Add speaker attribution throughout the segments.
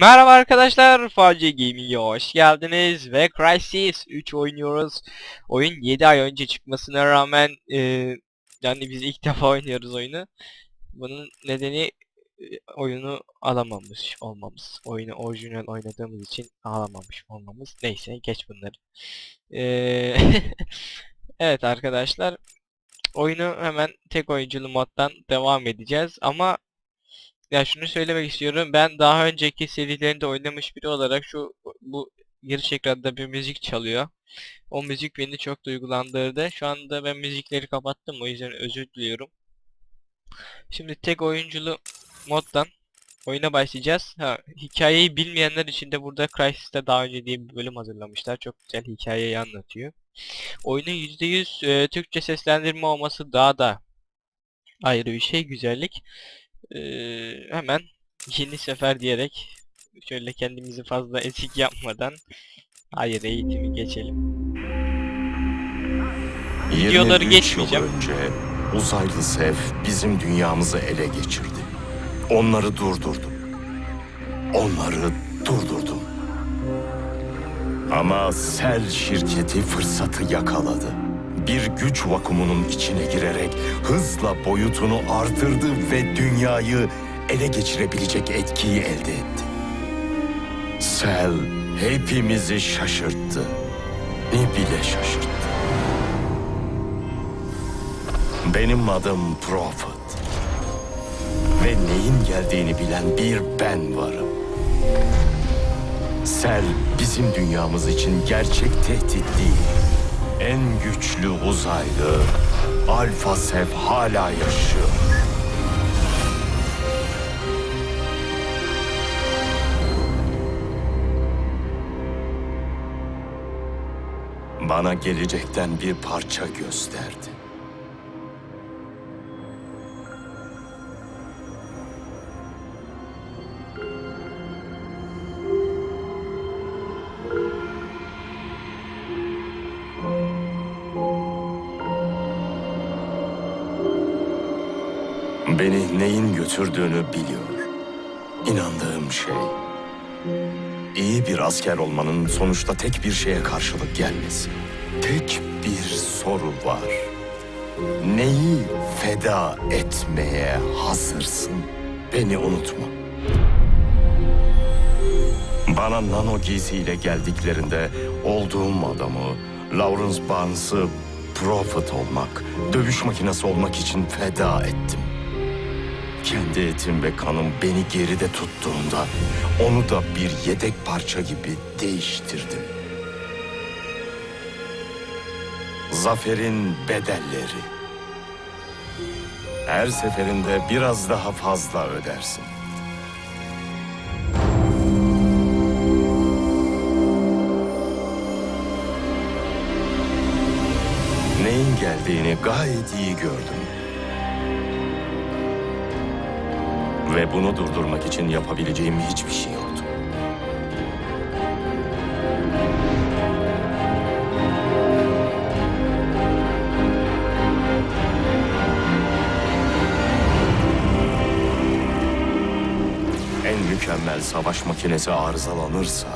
Speaker 1: Merhaba arkadaşlar, Faci Gaming'e hoş geldiniz ve Crysis 3 oynuyoruz. Oyun 7 ay önce çıkmasına rağmen e, yani biz ilk defa oynuyoruz oyunu. Bunun nedeni e, oyunu alamamış olmamız. Oyunu orijinal oynadığımız için alamamış olmamız. Neyse geç bunları. E, evet arkadaşlar, oyunu hemen tek oyunculu moddan devam edeceğiz ama ya şunu söylemek istiyorum. Ben daha önceki serilerinde oynamış biri olarak şu bu giriş ekranda bir müzik çalıyor. O müzik beni çok duygulandırdı. Şu anda ben müzikleri kapattım. O yüzden özür diliyorum. Şimdi tek oyunculu moddan oyuna başlayacağız. Ha, hikayeyi bilmeyenler için de burada Crysis'te daha önce diye bir bölüm hazırlamışlar. Çok güzel hikayeyi anlatıyor. Oyunun %100 e, Türkçe seslendirme olması daha da ayrı bir şey, güzellik. Ee, hemen yeni sefer diyerek şöyle kendimizi fazla ezik yapmadan hayır eğitimi geçelim. Videoları
Speaker 2: 23
Speaker 1: geçmeyeceğim.
Speaker 2: Yıl önce uzaylı Sev bizim dünyamızı ele geçirdi. Onları durdurdum. Onları durdurdum. Ama Sel şirketi fırsatı yakaladı. Bir güç vakumunun içine girerek hızla boyutunu artırdı ve dünyayı ele geçirebilecek etkiyi elde etti. Sel hepimizi şaşırttı. Ne bile şaşırttı. Benim adım Prophet. Ve neyin geldiğini bilen bir ben varım. Sel bizim dünyamız için gerçek tehdit değil. En güçlü uzaylı Alpha Sev hala yaşıyor. Bana gelecekten bir parça gösterdi. Neyin götürdüğünü biliyor. İnandığım şey. İyi bir asker olmanın sonuçta tek bir şeye karşılık gelmesi. Tek bir soru var. Neyi feda etmeye hazırsın? Beni unutma. Bana nano giysiyle geldiklerinde olduğum adamı, Lawrence Barnes'ı Prophet olmak, dövüş makinesi olmak için feda ettim. Kendi etim ve kanım beni geride tuttuğunda onu da bir yedek parça gibi değiştirdim. Zaferin bedelleri. Her seferinde biraz daha fazla ödersin. Neyin geldiğini gayet iyi gördüm. Ve bunu durdurmak için yapabileceğim hiçbir şey yoktu. En mükemmel savaş makinesi arızalanırsa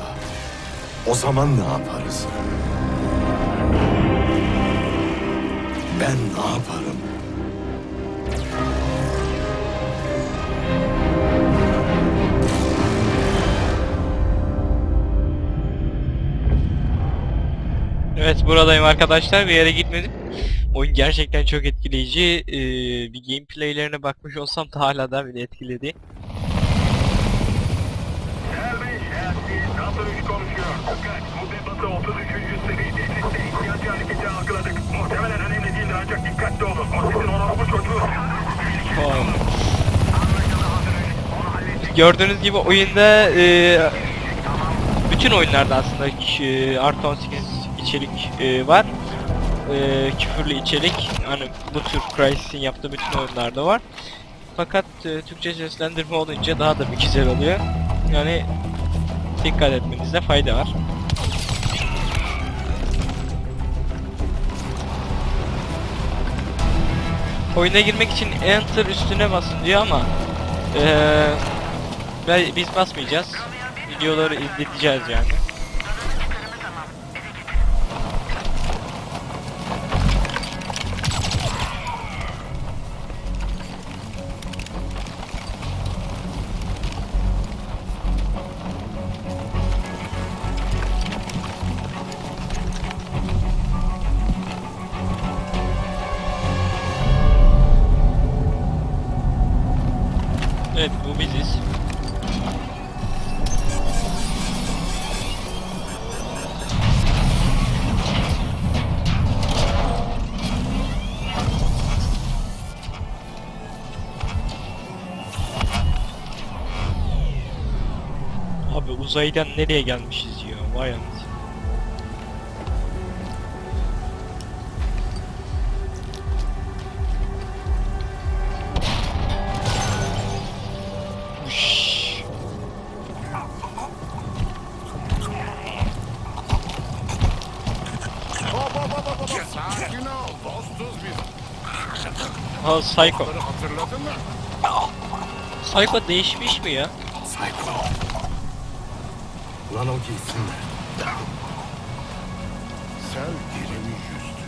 Speaker 2: o zaman ne yaparız? Ben ne yaparım?
Speaker 1: Evet buradayım arkadaşlar bir yere gitmedim. Oyun gerçekten çok etkileyici. Ee, bir gameplaylerine bakmış olsam da hala da beni etkiledi.
Speaker 3: Elbey Şersi, Number 3 konuşuyor. Dikkat, müddebatı 33. seri tehdiste ihtiyacı hareketi algıladık. Muhtemelen önemli değildir ancak dikkatli olun. O sizin onurlu çocuğu.
Speaker 1: Gördüğünüz gibi oyunda e, bütün oyunlarda aslında e, artı 18 içerik e, var. E, küfürlü içerik hani bu tür Crysis'in yaptığı bütün oyunlarda var. Fakat e, Türkçe seslendirme olunca daha da bir güzel oluyor. Yani dikkat etmenizde fayda var. Oyuna girmek için Enter üstüne basın diyor ama ben- biz basmayacağız. videoları izleteceğiz yani. Uzaydan nereye gelmişiz ya? Vay anasını.
Speaker 4: Sakin ol, dostuz biz.
Speaker 1: Ha Psycho.
Speaker 4: Bunları hatırladın mı?
Speaker 1: Psycho değişmiş mi ya?
Speaker 2: Psycho. Nano giysinde.
Speaker 4: Sen geri mi yüzdü?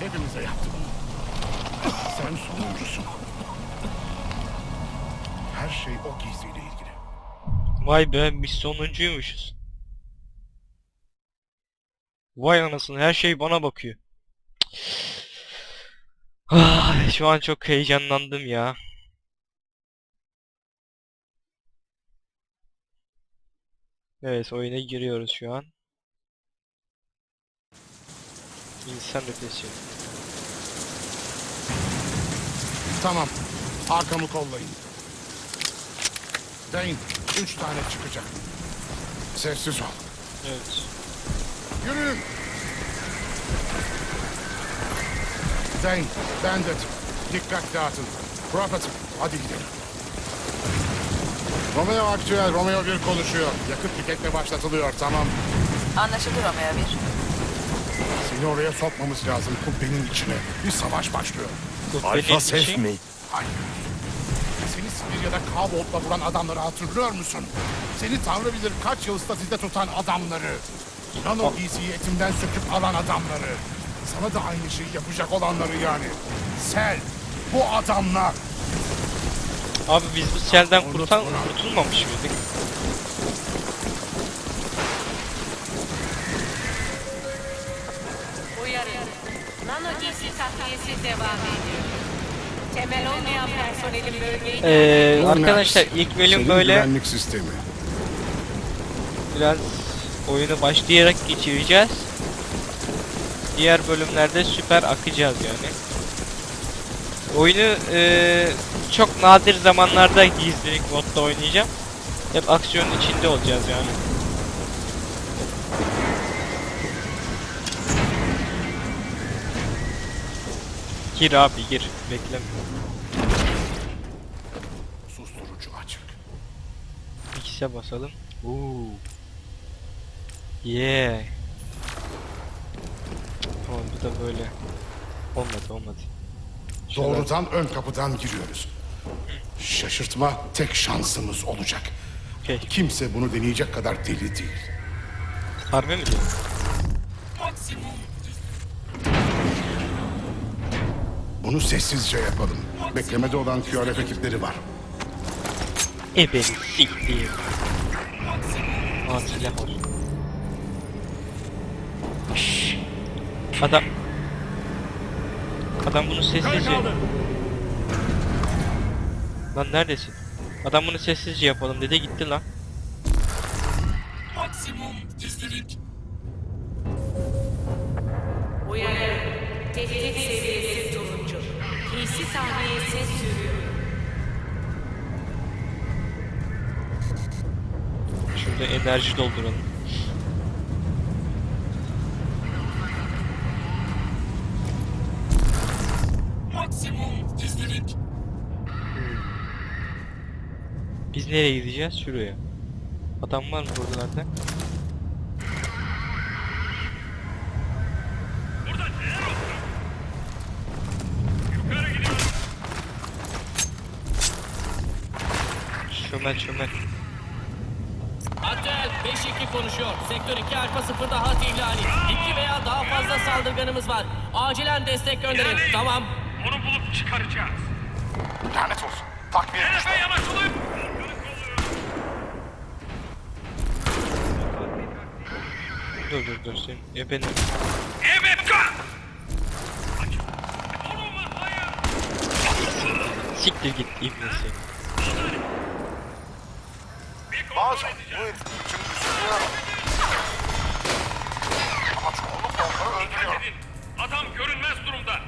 Speaker 4: Hepimize yaptı bunu. Sen sonuncusun. Her şey o giysiyle ilgili.
Speaker 1: Vay be biz sonuncuymuşuz. Vay anasını her şey bana bakıyor. Ah, şu an çok heyecanlandım ya. Evet oyuna giriyoruz şu an. İnsan ötesi.
Speaker 4: Tamam, arkamı kollayın. Dane, üç tane çıkacak. Sessiz ol.
Speaker 1: Evet.
Speaker 4: Yürüyün. Dane, Bandit, dikkat dağıtın. Prophet, hadi gidelim. Romeo aktüel, Romeo 1 konuşuyor. Yakıt tüketme başlatılıyor, tamam.
Speaker 5: Anlaşıldı Romeo 1.
Speaker 4: Seni oraya sokmamız lazım kubbenin içine. Bir savaş başlıyor.
Speaker 2: Alfa Sef mi?
Speaker 4: Hayır. Seni Sibirya'da Kabolt'la vuran adamları hatırlıyor musun? Seni tanrı bilir kaç yıl statüde tutan adamları. Nano giysiyi etimden söküp alan adamları. Sana da aynı şeyi yapacak olanları yani. Sel, bu adamlar.
Speaker 1: Abi biz bu selden kurtan kurtulmamış mıydık?
Speaker 6: Uyarı. Nano giysi tahliyesi devam ediyor. Temel olmayan personelin bölgeyi
Speaker 1: Ee, arkadaşlar ilk bölüm böyle
Speaker 4: güvenlik sistemi.
Speaker 1: biraz oyunu başlayarak geçireceğiz. Diğer bölümlerde süper akacağız yani. Oyunu eee, çok nadir zamanlarda gizlilik modda oynayacağım. Hep aksiyonun içinde olacağız yani. Gir abi gir. Bekleme.
Speaker 4: Susturucu açık.
Speaker 1: X'e basalım. Oo. Yeah. Tamam bu da böyle. Olmadı olmadı.
Speaker 4: Doğrudan ön kapıdan giriyoruz. Şaşırtma tek şansımız olacak.
Speaker 1: Okey.
Speaker 4: Kimse bunu deneyecek kadar deli değil.
Speaker 1: Harbi mi diyor?
Speaker 4: Bunu sessizce yapalım. Beklemede olan QRF ekipleri var.
Speaker 1: Ebeni siktir. Şşş. Adam... Adam bunu sessizce... Lan neredesin? Adam bunu sessizce yapalım dedi gitti lan.
Speaker 6: Uyarı. Tehdit seviyesi turuncu. Giysi tahliyesi sürüyor.
Speaker 1: Şurada enerji dolduralım. Biz nereye gideceğiz? Şuraya. Adam var mı buralarda? Çömel çömel.
Speaker 7: Aktüel 5-2 konuşuyor. Sektör 2 Alfa 0'da hat ihlali. 2 veya daha fazla saldırganımız var. Acilen destek gönderin. Tamam.
Speaker 3: Onu bulup çıkaracağız.
Speaker 4: Lanet olsun. Takviye düştü.
Speaker 3: Hedefe yanaşılın.
Speaker 1: Dur dur dur sen.
Speaker 3: Hayır.
Speaker 1: Siktir git ibne seni.
Speaker 4: Bazen bu için üzülüyorum. Ama çoğunlukla onları öldürüyorum.
Speaker 3: Edin. Adam görünmez durumda.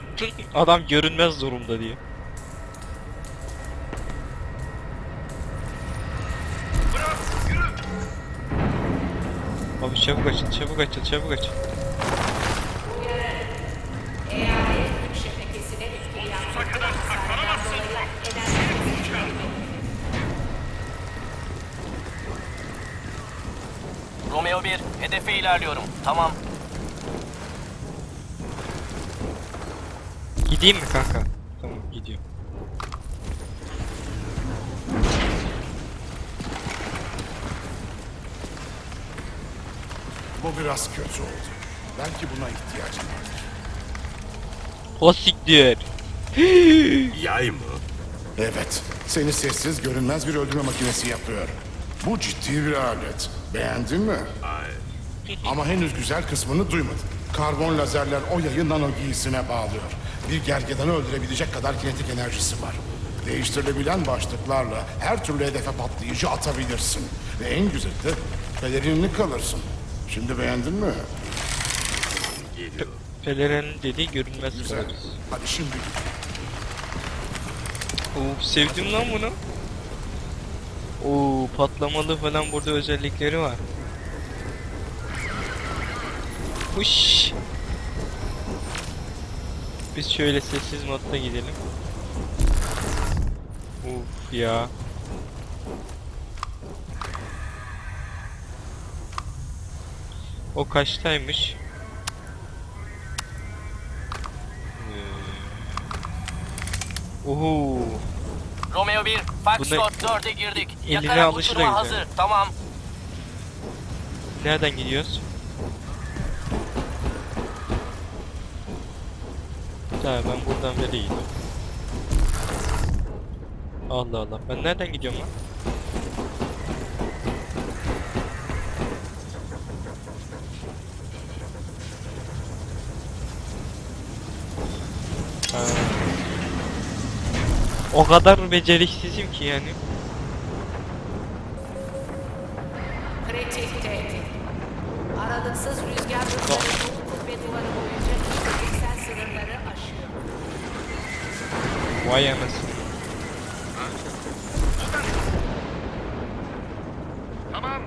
Speaker 1: Adam görünmez durumda diye. Çabuk açıl çabuk açıl çabuk açıl.
Speaker 7: Romeo 1, hedefe ilerliyorum. Tamam.
Speaker 1: Gideyim mi kanka?
Speaker 4: Biraz kötü oldu. Belki buna ihtiyacım vardır.
Speaker 1: O siktir.
Speaker 2: Yay mı?
Speaker 4: Evet, seni sessiz, görünmez bir öldürme makinesi yapıyor. Bu ciddi bir alet. Beğendin mi? Ama henüz güzel kısmını duymadın. Karbon lazerler o yayı nano giysisine bağlıyor. Bir gergedanı öldürebilecek kadar kinetik enerjisi var. Değiştirilebilen başlıklarla her türlü hedefe patlayıcı atabilirsin. Ve en güzeli de pelerinli kalırsın. Şimdi beğendin mi?
Speaker 1: Pelerin dediği görünmez
Speaker 4: Güzel.
Speaker 1: kalırız.
Speaker 4: Hadi şimdi
Speaker 1: Oo sevdim lan bunu. Oo patlamalı falan burada özellikleri var. Huş. Biz şöyle sessiz modda gidelim. Uf ya. O kaçtaymış? Ee, Uhu.
Speaker 7: Romeo 1, Foxtrot
Speaker 1: Bunda
Speaker 7: 4'e girdik.
Speaker 1: eline
Speaker 7: Yakara
Speaker 1: alışı da
Speaker 7: uçuruma
Speaker 1: güzel.
Speaker 7: hazır. Tamam.
Speaker 1: Nereden gidiyoruz? Tamam ben buradan böyle gidiyorum. Allah Allah. Ben nereden gidiyorum lan? O kadar beceriksizim ki yani.
Speaker 6: Kritik tehdit. Aralıksız rüzgar rüzgarı doğu kubbe duvarı boyunca fiziksel sınırları aşıyor.
Speaker 1: Vay anasını.
Speaker 3: Tamam.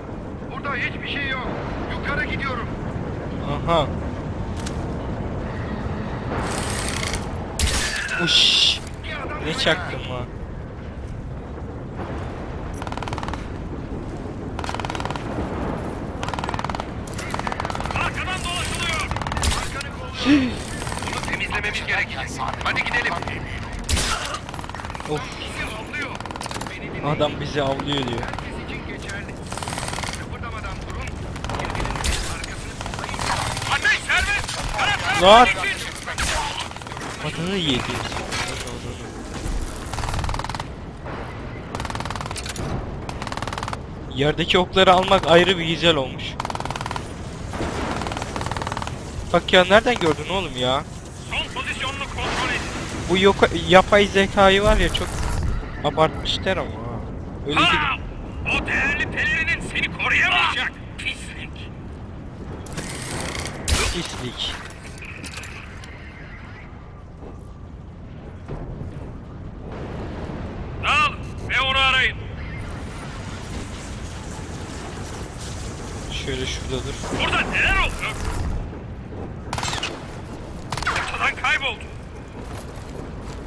Speaker 3: Burada hiçbir şey yok. Yukarı gidiyorum.
Speaker 1: Aha. Uş. Ne çaktım ha.
Speaker 3: Arkadan dolaşılıyor. Arkanı kolluyor. Bunu temizlememiz gerekecek. Hadi gidelim.
Speaker 1: Of. Adam bizi avlıyor diyor.
Speaker 3: Herkes için geçerli. Kıpırdamadan durun. Birbirinin arkasını kollayın. Ateş serbest. Taraftar
Speaker 1: Lan!
Speaker 3: için.
Speaker 1: Adını yedi. Yerdeki okları almak ayrı bir güzel olmuş. Bak ya nereden gördün oğlum ya?
Speaker 3: Son pozisyonunu kontrol edin.
Speaker 1: Bu yoka, yapay zekayı var ya çok abartmışlar ama. Öyle.
Speaker 3: Ha! O değerli pelerinin seni koruyamayacak. Pislik.
Speaker 1: Pislik. Şöyle şurada dur.
Speaker 3: Burada neler oluyor? Ortadan kayboldu.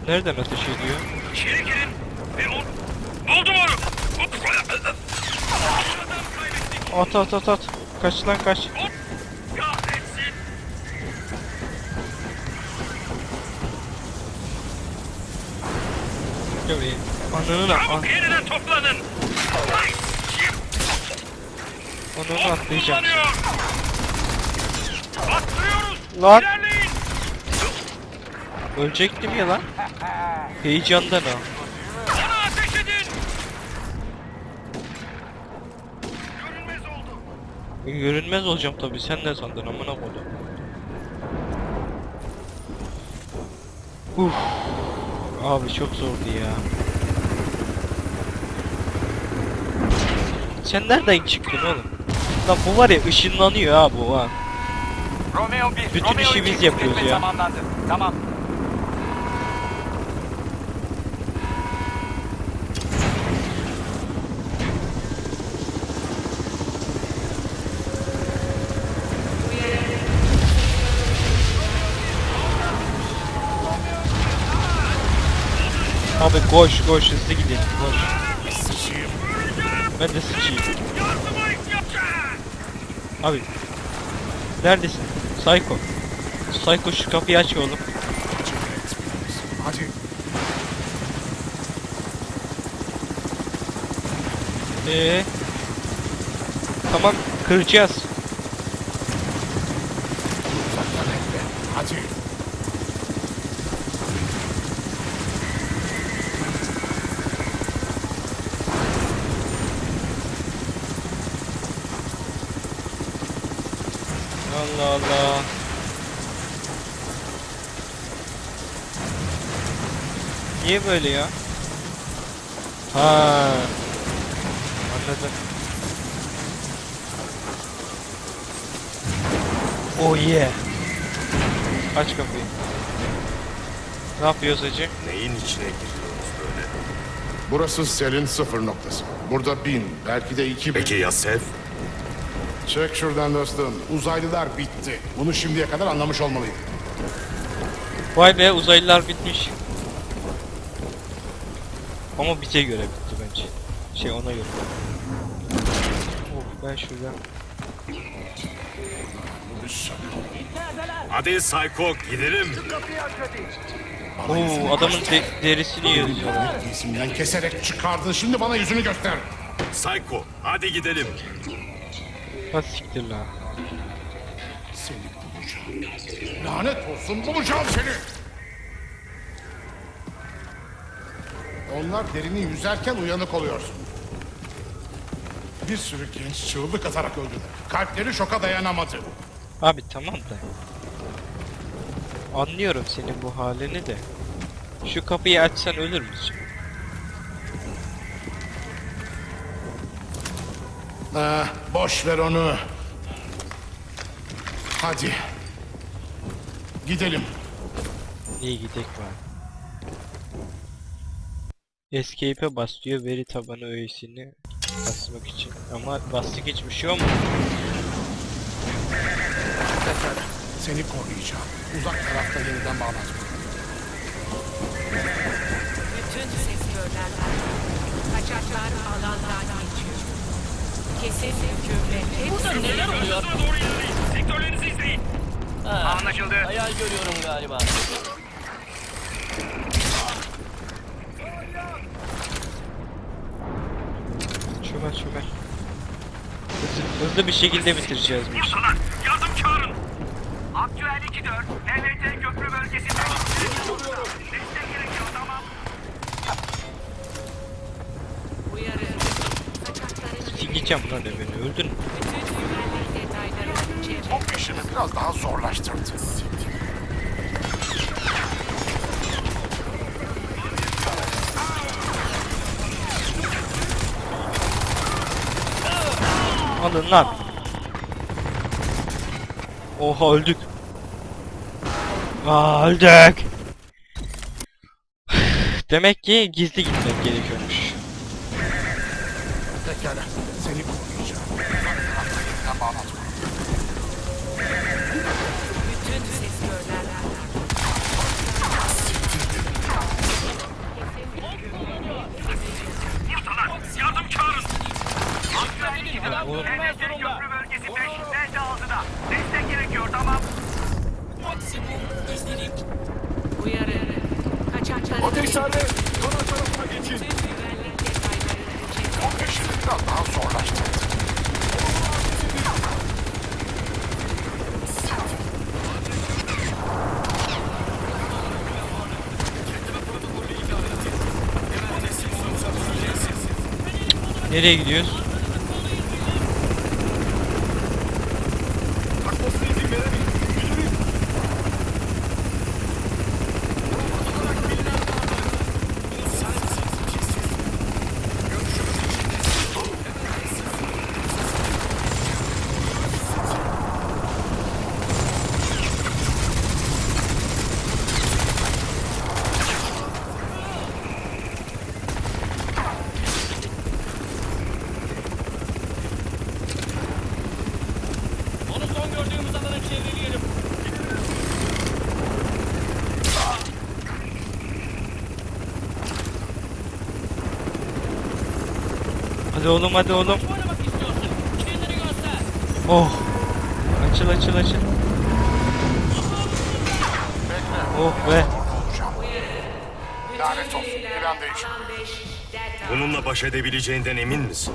Speaker 1: Nereden ateş ediyor?
Speaker 3: İçeri girin ve onu... Buldum onu.
Speaker 1: At at at at. Kaç lan kaç. Şöyle. Ananı da.
Speaker 3: Çabuk yeniden toplanın. Ay,
Speaker 1: Onu atlayacağım.
Speaker 3: Kullanıyor. Atlıyoruz.
Speaker 1: Lan
Speaker 3: İlerleyin.
Speaker 1: ölecektim ya lan. Heyecandan ha.
Speaker 3: Bana ateş edin. Görünmez oldu.
Speaker 1: Görünmez olacağım tabii. Sen ne sandın amına koydum. Uf. Abi çok zordu ya. Sen nereden çıktın oğlum? Lan bu var ya ışınlanıyor ha bu ha.
Speaker 8: Romeo 1.
Speaker 1: Bütün
Speaker 8: Romeo
Speaker 1: işi
Speaker 8: 2,
Speaker 1: biz yapıyoruz ya.
Speaker 8: Tamamlandı. Tamam.
Speaker 1: Abi koş koş hızlı gidelim koş. Ben de sıçayım. Abi. Neredesin? Psycho. Psycho şu kapıyı aç oğlum.
Speaker 4: Hadi.
Speaker 1: Ee. Tamam kıracağız. Niye böyle ya? Ha. Anladım. Oh yeah. Aç kapıyı. Ne yapıyoruz hacı?
Speaker 2: Neyin içine giriyoruz böyle?
Speaker 4: Burası selin sıfır noktası. Burada bin, belki de iki bin.
Speaker 2: Peki ya Sev?
Speaker 4: Çek şuradan dostum. Uzaylılar bitti. Bunu şimdiye kadar anlamış olmalıydı.
Speaker 1: Vay be uzaylılar bitmiş. Ama bize göre bitti bence. Şey ona göre. Oh ben şuradan.
Speaker 2: Hadi Psycho gidelim.
Speaker 1: Oo adamın de- derisini yiyoruz ya.
Speaker 4: İsimden keserek çıkardın. Şimdi bana yüzünü göster.
Speaker 2: Psycho hadi gidelim.
Speaker 1: Ha siktir la.
Speaker 4: Seni bulacağım. Lanet olsun bulacağım seni. Onlar derini yüzerken uyanık oluyorsun. Bir sürü genç çığlık atarak öldüler. Kalpleri şoka dayanamadı.
Speaker 1: Abi tamam da. Anlıyorum senin bu halini de. Şu kapıyı açsan ölür müsün?
Speaker 4: Ah, boş ver onu. Hadi. Gidelim.
Speaker 1: İyi gidek var. Escape'e bas diyor veri tabanı öğesini basmak için. Ama bastık hiçbir şey olmadı.
Speaker 4: Seni koruyacağım. Uzak tarafta yeniden bağlat.
Speaker 6: Bütün sektörler kaçaklar alandan geçiyor. Kesin hükümle
Speaker 7: Burada neler oluyor?
Speaker 3: Sektörlerinizi izleyin.
Speaker 7: Ha,
Speaker 3: Anlaşıldı.
Speaker 7: hayal görüyorum galiba.
Speaker 1: Çömel çömel. Hızlı, hızlı bir şekilde bitireceğiz bu işi.
Speaker 3: Buradalar. Yardım çağırın. Aktüel 2-4. NVT köprü bölgesinde. Destek gerekiyor tamam.
Speaker 1: Sikeceğim lan beni
Speaker 6: çevre.
Speaker 4: Bu işini biraz daha zorlaştırdı.
Speaker 1: Alın lan. Oha öldük. Aa öldük. Demek ki gizli gitmek gerekiyormuş.
Speaker 3: Olur.
Speaker 7: Enerjili
Speaker 3: köprü bölgesi 5, Delta 6'da. Destek gerekiyor tamam.
Speaker 7: Maksimum izlenik.
Speaker 6: Uyarı. Kaçakları...
Speaker 4: Ateş sarı. Kanal tarafına geçin. O peşinden daha zorlaştı.
Speaker 1: Nereye gidiyoruz? Hadi oğlum hadi oğlum. Oh. Açıl açıl açıl. Oh be.
Speaker 4: Lanet olsun. Plan değişik.
Speaker 2: Bununla baş edebileceğinden emin misin?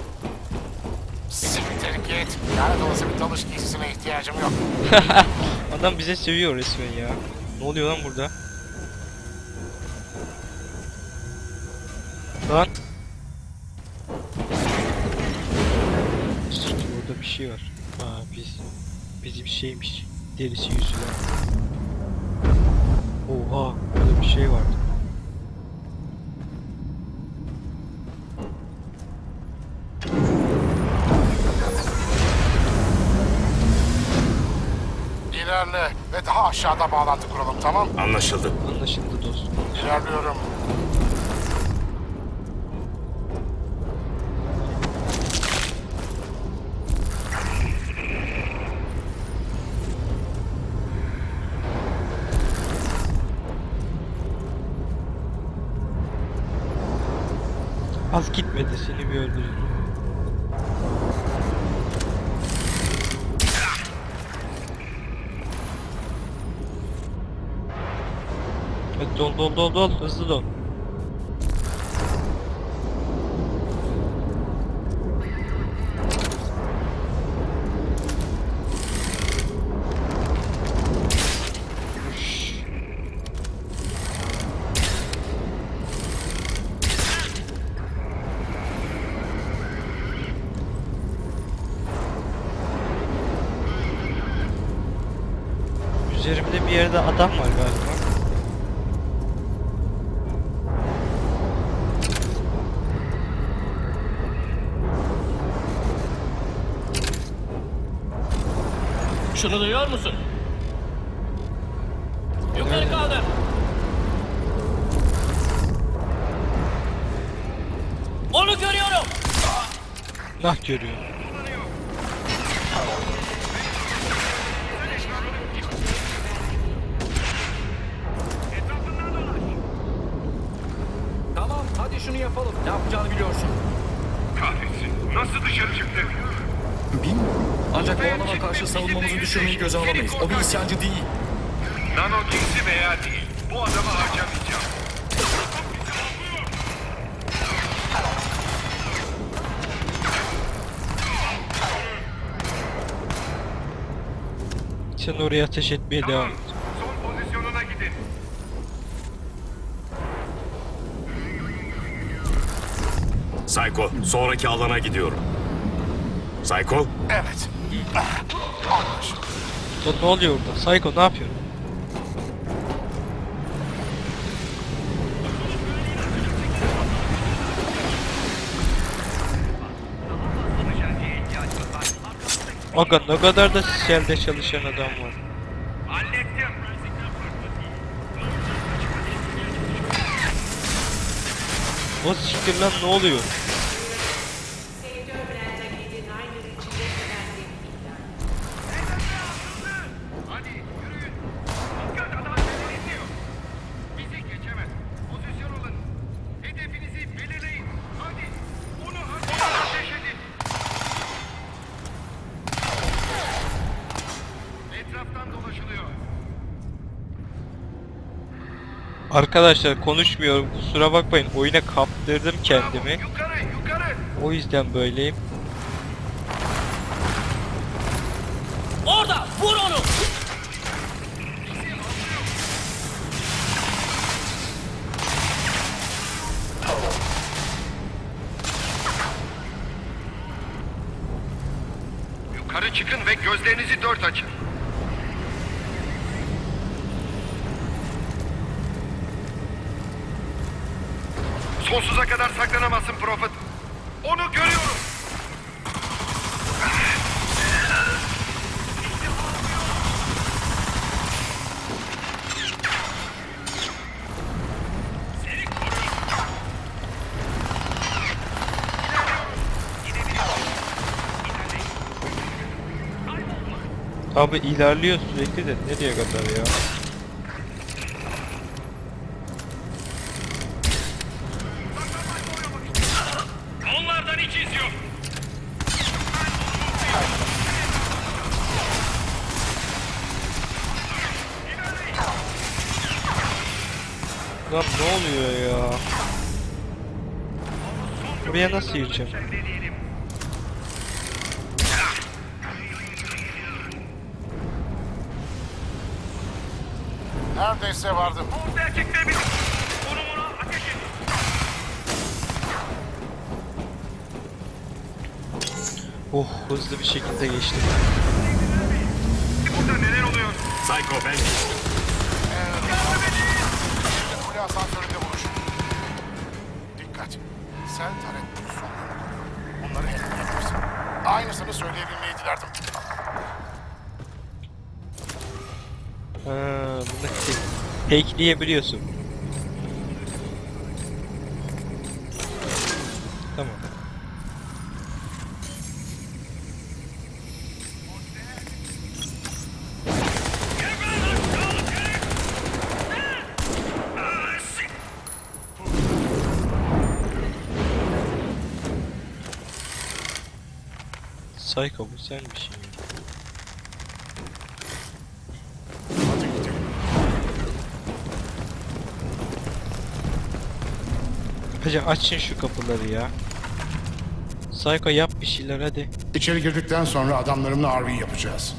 Speaker 4: Siktir git. Lanet olası bir dalış giysisine ihtiyacım yok.
Speaker 1: Adam bize seviyor resmen ya. Ne oluyor lan burada? Lan. Şey var. Aa biz bizim şeymiş. Derisi yüzülen. Oha, burada bir şey vardı.
Speaker 4: İlerle ve daha aşağıda bağlantı kuralım tamam?
Speaker 2: Anlaşıldı.
Speaker 1: Anlaşıldı dostum.
Speaker 4: İlerliyorum.
Speaker 1: Dol dol dol dol hızlı dol. Üzerimde bir yerde adam var galiba.
Speaker 7: Şunu duyuyor musun? Yukarı kaldır. Onu görüyorum.
Speaker 1: Nah görüyor.
Speaker 8: Düşürmeyi göze alamayız. O bir isyancı değil.
Speaker 3: Nano giysi veya değil. Bu adamı harcamayacağım.
Speaker 1: Sen oraya ateş etmeye devam et.
Speaker 3: Son pozisyonuna gidin.
Speaker 2: Psycho, sonraki alana gidiyorum. Psycho,
Speaker 4: Evet.
Speaker 1: Lan ne oluyor orada? Psycho ne yapıyorsun? Aga ne kadar da selde çalışan adam var. O siktir lan ne oluyor? Arkadaşlar konuşmuyorum kusura bakmayın oyuna kaptırdım kendimi. O yüzden böyleyim.
Speaker 3: Sonsuza kadar saklanamazsın Prophet. Onu görüyorum.
Speaker 1: Abi ilerliyor sürekli de nereye kadar ya? Nasıl gireceğim?
Speaker 4: Neredeyse vardım.
Speaker 3: Bu erkekler bizim. Konumuna ateş edin.
Speaker 1: Oh hızlı bir şekilde geçtim.
Speaker 3: Burada neler oluyor?
Speaker 8: Psycho ben.
Speaker 4: Şimdi kule asansöründe buluşun. Dikkat. Sen Aynısını söyleyebilmeyi dilerdim.
Speaker 1: Ha, bunu hackleyebiliyorsun. Tamam. Psycho bu sen bir şey. Hacı açın şu kapıları ya. Psycho yap bir şeyler hadi.
Speaker 4: İçeri girdikten sonra adamlarımla RV yapacağız.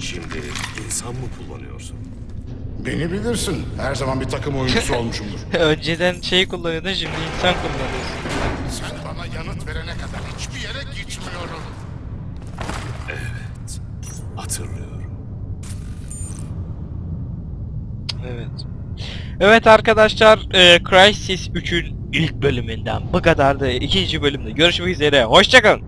Speaker 8: Şimdi insan mı kullanıyorsun?
Speaker 4: Beni bilirsin. Her zaman bir takım oyuncusu olmuşumdur.
Speaker 1: Önceden şey kullanıyordun şimdi insan kullanıyorsun. Evet arkadaşlar e, Crysis 3'ün ilk bölümünden bu kadardı. İkinci bölümde görüşmek üzere. Hoşçakalın.